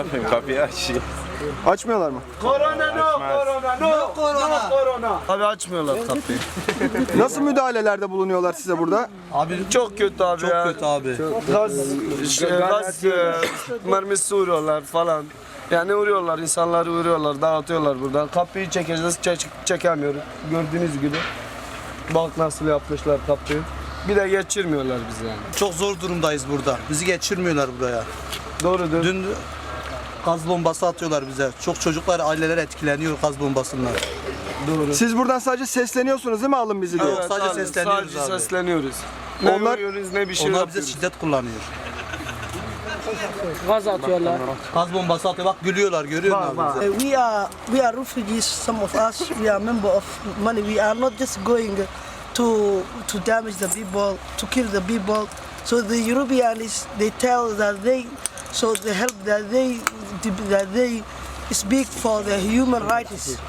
yapayım kapıyı aç. Açmıyorlar mı? Corona no, corona no, no corona. Abi açmıyorlar kapıyı. Nasıl müdahalelerde bulunuyorlar size burada? Abi çok kötü abi Çok ya. kötü abi. Gaz, şey, gaz e, mermisi vuruyorlar falan. Yani vuruyorlar, insanları vuruyorlar, dağıtıyorlar buradan. Kapıyı çekeceğiz, çek, çekemiyoruz. Gördüğünüz gibi. Bak nasıl yapmışlar kapıyı. Bir de geçirmiyorlar bizi yani. Çok zor durumdayız burada. Bizi geçirmiyorlar buraya. Doğrudur. Dün gaz bombası atıyorlar bize. Çok çocuklar, aileler etkileniyor gaz bombasından. Doğru. Siz buradan sadece sesleniyorsunuz değil mi alın bizi diye? Evet. sadece abi, sesleniyoruz sadece abi. sesleniyoruz. Ne Onlar- vuruyoruz ne bir şey Onlar bize yapıyoruz. şiddet kullanıyor. Gaz atıyorlar. Gaz bombası atıyor. Bak gülüyorlar görüyor musun abi bize? Uh, we are we are refugees. Some of us we are member of money. We are not just going to to damage the people, to kill the people. So the Europeans they tell that they so the help that they that they speak for the human rights.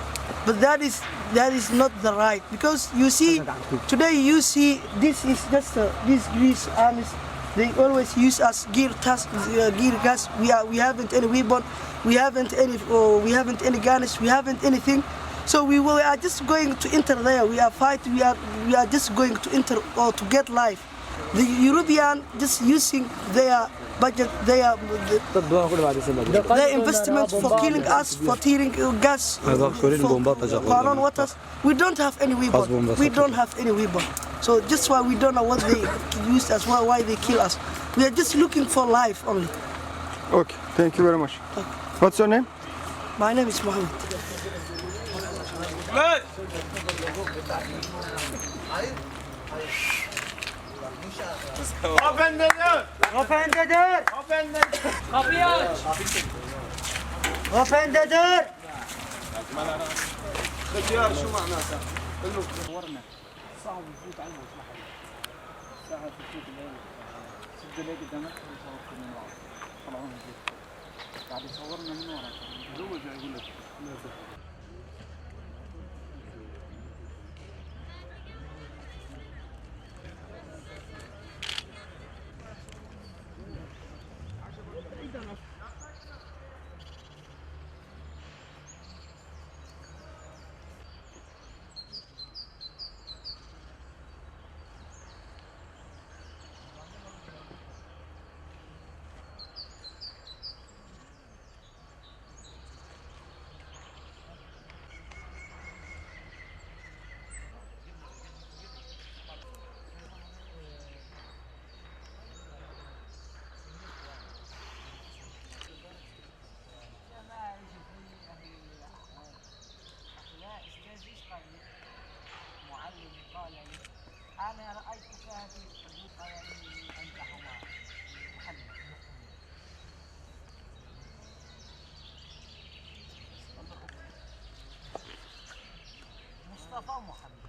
But that is that is not the right. Because you see today you see this is just uh, these Greece armies they always use us gear task uh, gear gas. We are we haven't any weapon we haven't any oh, we haven't any guns we haven't anything. So we will, we are just going to enter there. We are fighting we are we are just going to enter or to get life. The European just using their budget their their investment for killing us for tearing uh, gas for- bomba for waters. We don't have any weapon. We don't have any weapon. So just why we don't know what they use us why, why they kill us. We are just looking for life only. Okay, thank you very much. What's your name? my name is Mohammed Efendiler! Efendidir. Efendiler! Kapıyı aç. Efendidir اختيار شو معناتها؟ صعب يفوت على المصلحة ساعة تفوت الليل سد الليل قدامك ويصورك من ورا طلعوا من البيت بعد يصورنا من ورا هو جاي يقول لك 泡沫海。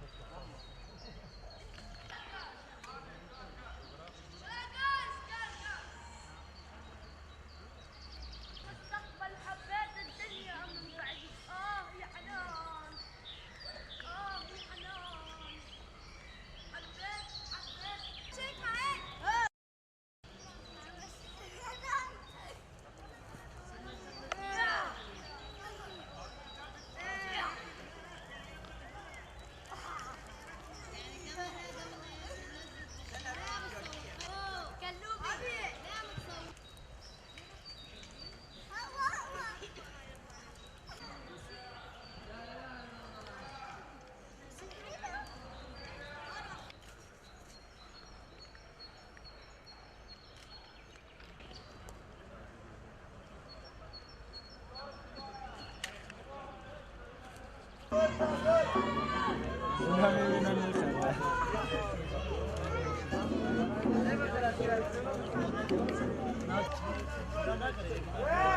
Thank you.